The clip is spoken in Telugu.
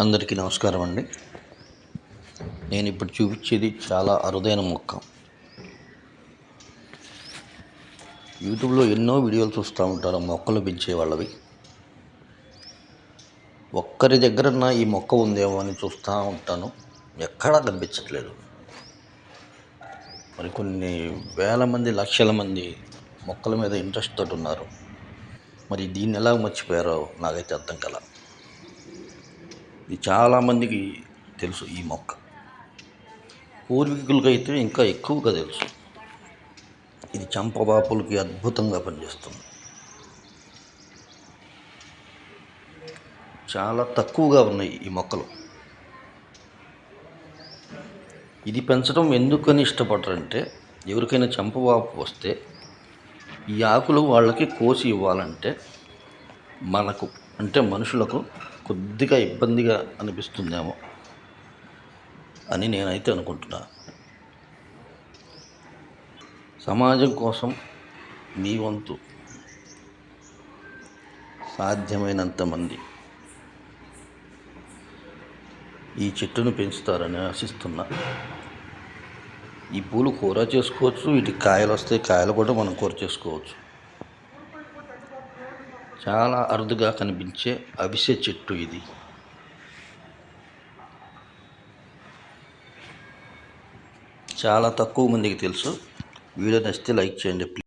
అందరికీ నమస్కారం అండి. నేను ఇప్పుడు చూపించేది చాలా అరుదైన మొక్క. యూట్యూబ్లో ఎన్నో వీడియోలు చూస్తూ ఉంటారు మొక్కలు పెంచే వాళ్ళవి. ఒక్కరి దగ్గరన్నా ఈ మొక్క ఉందేమో అని చూస్తూ ఉంటాను. ఎక్కడా కనిపించట్లేదు. మరి కొన్ని వేల మంది లక్షల మంది మొక్కల మీద ఇంట్రెస్ట్ తోటి ఉన్నారు. మరి దీన్ని ఎలా మర్చిపోయారో నాకైతే అర్థం కల. ఇది చాలామందికి తెలుసు ఈ మొక్క. పూర్వీకులకైతే ఇంకా ఎక్కువగా తెలుసు. ఇది చంపబాపులకి అద్భుతంగా పనిచేస్తుంది. చాలా తక్కువగా ఉన్నాయి ఈ మొక్కలు. ఇది పెంచడం ఎందుకని ఇష్టపడరంటే ఎవరికైనా చంపవాపు వస్తే ఈ ఆకులు వాళ్ళకి కోసి ఇవ్వాలంటే మనకు అంటే మనుషులకు కొద్దిగా ఇబ్బందిగా అనిపిస్తుందేమో అని నేనైతే అనుకుంటున్నా. సమాజం కోసం మీ వంతు సాధ్యమైనంత మంది ఈ చెట్టును పెంచుతారని ఆశిస్తున్నా. ఈ పూలు కూర చేసుకోవచ్చు వీటికి కాయలు వస్తే కాయలు కూడా మనం కూర చేసుకోవచ్చు. చాలా అరుదుగా కనిపించే అవిసె చెట్టు ఇది. చాలా తక్కువ మందికి తెలుసు. వీడియో నచ్చితే లైక్ చేయండి ప్లీజ్.